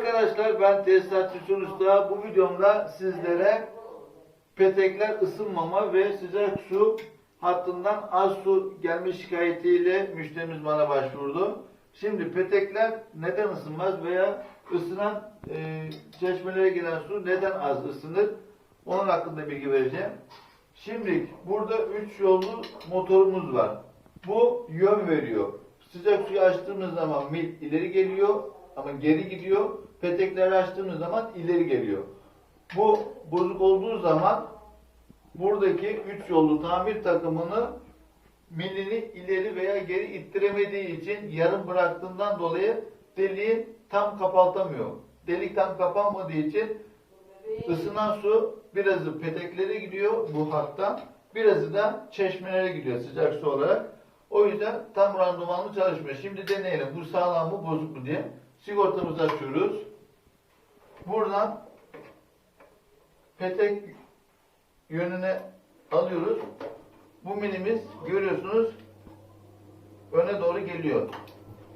arkadaşlar ben Tesisatçı Hüsnü Usta. Bu videomda sizlere petekler ısınmama ve sıcak su hattından az su gelme şikayetiyle müşterimiz bana başvurdu. Şimdi petekler neden ısınmaz veya ısınan e, çeşmelere gelen su neden az ısınır? Onun hakkında bilgi vereceğim. Şimdi burada 3 yollu motorumuz var. Bu yön veriyor. Sıcak suyu açtığımız zaman mil ileri geliyor ama geri gidiyor. Petekleri açtığımız zaman ileri geliyor. Bu bozuk olduğu zaman buradaki 3 yollu tamir takımını milini ileri veya geri ittiremediği için yarım bıraktığından dolayı deliği tam kapaltamıyor. Delik tam kapanmadığı için ısınan su birazı peteklere gidiyor bu hattan, birazı da çeşmelere gidiyor sıcak su olarak. O yüzden tam randımanlı çalışmıyor. Şimdi deneyelim bu sağlam mı bozuk mu diye. Sigortamızı açıyoruz. Buradan petek yönüne alıyoruz. Bu milimiz görüyorsunuz öne doğru geliyor.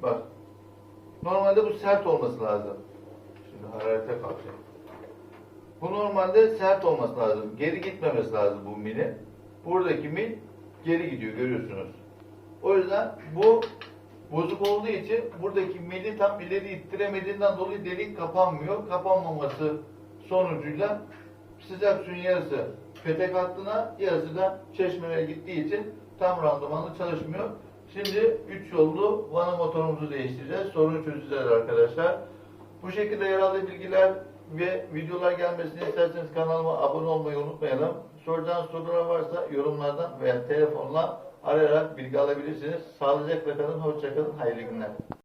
Bak. Normalde bu sert olması lazım. Şimdi hararete kalkacak. Bu normalde sert olması lazım. Geri gitmemesi lazım bu milin. Buradaki mil geri gidiyor görüyorsunuz. O yüzden bu bozuk olduğu için buradaki mili tam ileri ittiremediğinden dolayı delik kapanmıyor. Kapanmaması sonucuyla sıcak suyun yarısı petek hattına yarısı da çeşmelere gittiği için tam randımanlı çalışmıyor. Şimdi 3 yollu vana motorumuzu değiştireceğiz. Sorunu çözeceğiz arkadaşlar. Bu şekilde yararlı bilgiler ve videolar gelmesini isterseniz kanalıma abone olmayı unutmayalım. Soracağınız sorular varsa yorumlardan veya telefonla arayarak bilgi alabilirsiniz. Sağlıcakla kalın, hoşça kalın, hayırlı günler.